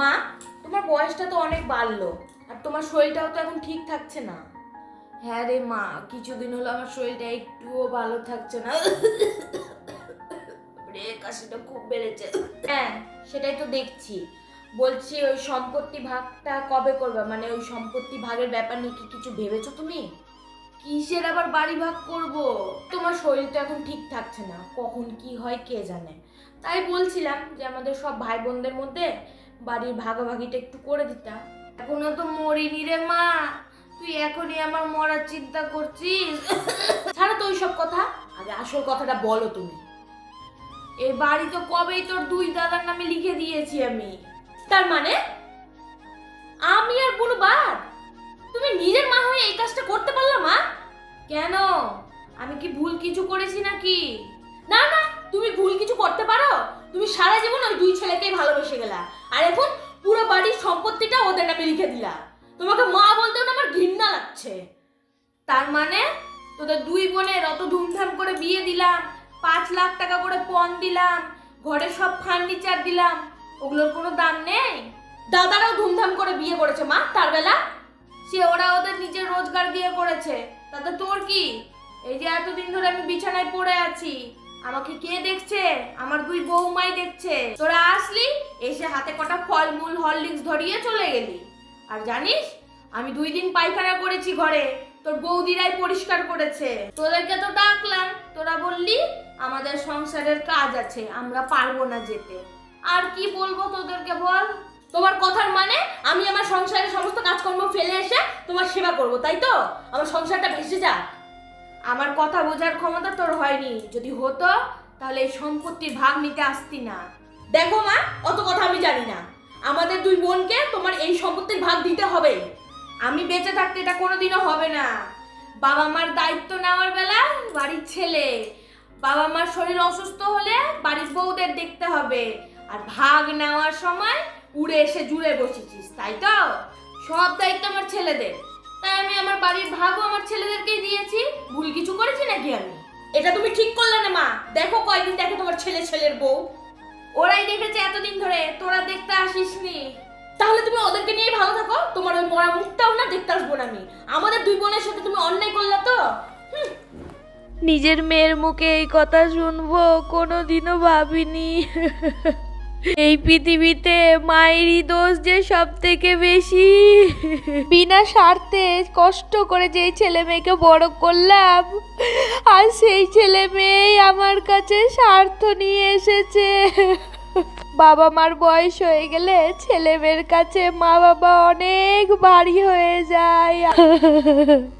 মা তোমার বয়সটা তো অনেক বাড়লো আর তোমার শরীরটাও তো এখন ঠিক থাকছে না। হ্যাঁ রে মা কিছুদিন হলো আমার শরীরটা একটুও ভালো থাকছে না। রে কাশিটা খুব বেড়েছে। হ্যাঁ সেটাই তো দেখছি। বলছি ওই সম্পত্তি ভাগটা কবে করবে? মানে ওই সম্পত্তি ভাগের ব্যাপার নিয়ে কি কিছু ভেবেছো তুমি? কিসের আবার বাড়ি ভাগ করব? তোমার শরীর তো এখন ঠিক থাকছে না কখন কি হয় কে জানে। তাই বলছিলাম যে আমাদের সব ভাই বোনদের মধ্যে বাড়ির ভাগাভাগিটা একটু করে দিতাম এখনও তো মরিনি রে মা। তুই এখনই আমার মরার চিন্তা করছিস? ছাড়া তো ওইসব কথা। আগে আসল কথাটা বলো তুমি। এই বাড়ি তো কবেই তোর দুই দাদার নামে লিখে দিয়েছি আমি। তার মানে? আমি আর বুনু বাদ? তুমি নিজের মা হয়ে এই কাজটা করতে পারলা মা? কেন? আমি কি ভুল কিছু করেছি নাকি? না না, তুমি ভুল কিছু করতে পারো। তুমি সারা জীবন ওই দুই ছেলেকেই লাগছে তার মানে তোদের দুই বোনের অত ধুমধাম করে বিয়ে দিলাম, পাঁচ লাখ টাকা করে পণ দিলাম, ঘরে সব ফার্নিচার দিলাম, ওগুলোর কোনো দাম নেই? দাদারাও ধুমধাম করে বিয়ে করেছে মা, তার বেলা? সে ওরা ওদের নিজের রোজগার দিয়ে করেছে, তাতে তোর কি? এই যে এতদিন ধরে আমি বিছানায় পড়ে আছি, আমাকে কে দেখছে? আমার দুই বৌমাই দেখছে। তোরা আসলি, এসে হাতে কটা ফলমূল, হরলিক্স ধরিয়ে চলে গেলি। আর জানিস আমি দুই দিন পায়খানা করেছি ঘরে। তোর বৌদিরাই পরিষ্কার করেছে। তোদেরকে তো ডাকলাম, তোরা বললি, আমাদের সংসারের কাজ আছে, আমরা পারব না যেতে। আর কি বলব তোদেরকে বল? তোমার কথার মানে আমি আমার সংসারের সমস্ত কাজকর্ম ফেলে এসে তোমার সেবা করব, তাই তো? আমার সংসারটা ভেসে যাক। আমার কথা বোঝার ক্ষমতা তোর হয়নি। যদি হতো, তাহলে এই সম্পত্তির ভাগ নিতে আসতি না। দেখো মা, অত কথা আমি জানি না। আমাদের দুই বোনকে তোমার এই সম্পত্তির ভাগ দিতে হবে। আমি বেঁচে থাকতে এটা কোনোদিনও হবে না। বাবা মার দায়িত্ব নেওয়ার বেলা বাড়ির ছেলে, বাবা মার শরীর অসুস্থ হলে বাড়ির বউদের দেখতে হবে। আর ভাগ নেওয়ার সময় উড়ে এসে জুড়ে বসেছিস, তাই তো? সব দায়িত্ব আমার ছেলেদের। তাই আমি আমার বাড়ির ভাগও আমার ছেলেদেরকেই দিয়েছি। ভুল কিছু করেছি নাকি আমি? এটা তুমি ঠিক করলে না, মা। দেখো কয়দিন দেখে তোমার ছেলে ছেলের বউ। ওরাই দেখেছে এতদিন ধরে, তোরা দেখতে আসিসনি। তাহলে তুমি ওদেরকে নিয়ে ভালো থাকো। তোমার ওই মরা মুখটাও না দেখতে আসব না আমি। আমাদের দুই বোনের সাথে তুমি অন্যায় করলে তো? নিজের মেয়ের মুখে এই কথা শুনব কোনোদিনও ভাবিনি। এই পৃথিবীতে মায়েরই দোষ যে সব থেকে বেশি। বিনা স্বার্থে কষ্ট করে যেই ছেলে মেয়েকে বড় করলাম আর সেই ছেলে মেয়েই আমার কাছে স্বার্থ নিয়ে এসেছে। বাবা মার বয়স হয়ে গেলে ছেলেমেয়ের কাছে মা বাবা অনেক বাড়ি হয়ে যায়।